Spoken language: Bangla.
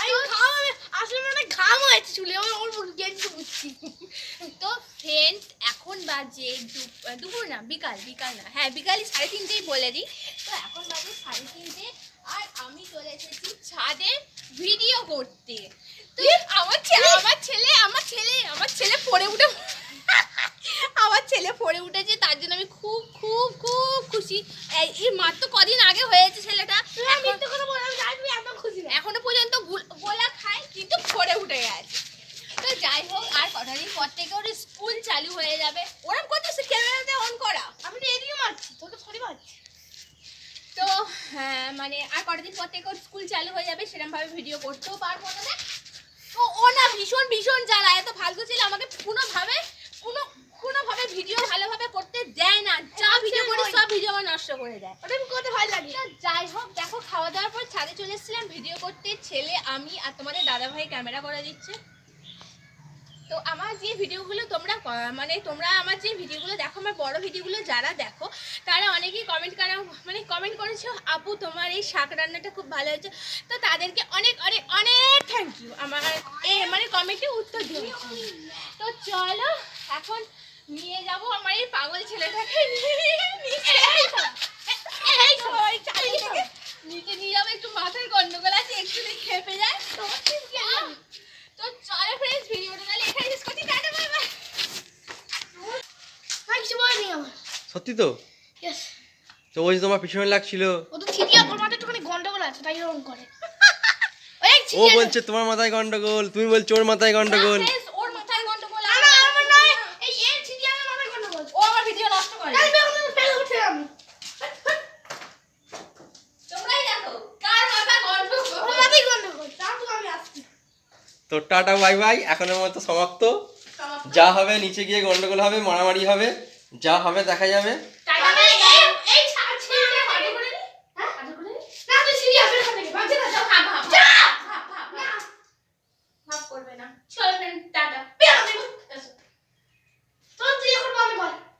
আমি ঘাম আসলে মানে ঘাম হয়েছে চুলে আমার অল্প গেঞ্জি বুঝছি। তো ফ্রেন্ড এখন বাজে দুপুর না বিকাল বিকাল না। হ্যাঁ বিকালই সাড়ে তিনটেই বলে দিই। তো এখন বাজে সাড়ে তিনটে আর আমি চলে এসেছি ছাদে ভিডিও করতে। তুই আমার ছেলে আমার ছেলে আমার ছেলে আমার ছেলে পড়ে উঠে আমার ছেলে পড়ে উঠেছে তার জন্য আমি খুব খুব খুব খুশি। এই মাত্র কদিন আগে হয়েছে ছেলেটা চালু হয়ে যাবে। ওরম করতেছে ক্যামেরাতে অন করা। আমি তো এদিকে মারছি তোকে সরি মারছি। তো হ্যাঁ মানে আর কটা দিন পর থেকে স্কুল চালু হয়ে যাবে সেরকম ভাবে ভিডিও করতেও পারব না। তো ও না ভীষণ ভীষণ জ্বালা এত ফালতু ছিল আমাকে কোনোভাবে কোনো কোনোভাবে ভিডিও ভালোভাবে করতে দেয় না। যা ভিডিও করি সব ভিডিও আমার নষ্ট করে দেয়। ওটা আমি করতে ভালো লাগে যাই হোক দেখো খাওয়া দাওয়ার পর ছাদে চলে এসেছিলাম। ভিডিও করতে ছেলে আমি আর তোমাদের দাদা ভাই ক্যামেরা করে দিচ্ছে। তো আমার যে ভিডিওগুলো তোমরা মানে তোমরা আমার যে ভিডিওগুলো দেখো, আমার বড় ভিডিওগুলো যারা দেখো, তারা অনেকেই কমেন্ট করা মানে কমেন্ট করেছ, আপু, তোমার এই শাক রান্নাটা খুব ভালো হয়েছে। তো তাদেরকে অনেক অনেক অনেক থ্যাংক ইউ আমার এ মানে কমেন্টে উত্তর দিয়ে তো চলো, এখন নিয়ে যাব আমার এই পাগল ছেলেটাকে নিয়ে নিচে এই তো, ওই চালিয়ে থেকে নিচে নিয়ে যাব একটু মাথার গন্ডগোল আছে একটু খেপে যায় আহ, তো চলো ফ্রেন্ডস ভিডিওটা তাহলে এখানে শেষ করছি টাটা বাই বাই আমি কিছু বলিনি আমার। সত্যি তো? ইয়েস তো ওই যে তোমার পিছনে লাগছিল। ও তো মাথায় একটুখানি গন্ডগোল আছে তাই এরকম করে। ও বলছে তোমার মাথায় গন্ডগোল তুমি বলছো ওর মাথায় গন্ডগোল। Friends, ওর মাথায় গন্ডগোল না আমার নয়। এই এ থিতিয়া আমার মাথায় গন্ডগোল। ও আমার ভিডিও নষ্ট করে। আমি বেগুন ফেলে উঠে আমি। তোমরাই দেখো কার মাথা গন্ডগোল। ওর মাথায় গন্ডগোল। তারপর আমি আসছি। তো টাটা বাই বাই। এখনের মতো সমাপ্ত। যা হবে নিচে গিয়ে গন্ডগোল হবে মারামারি হবে। যা হবে দেখা যাবে।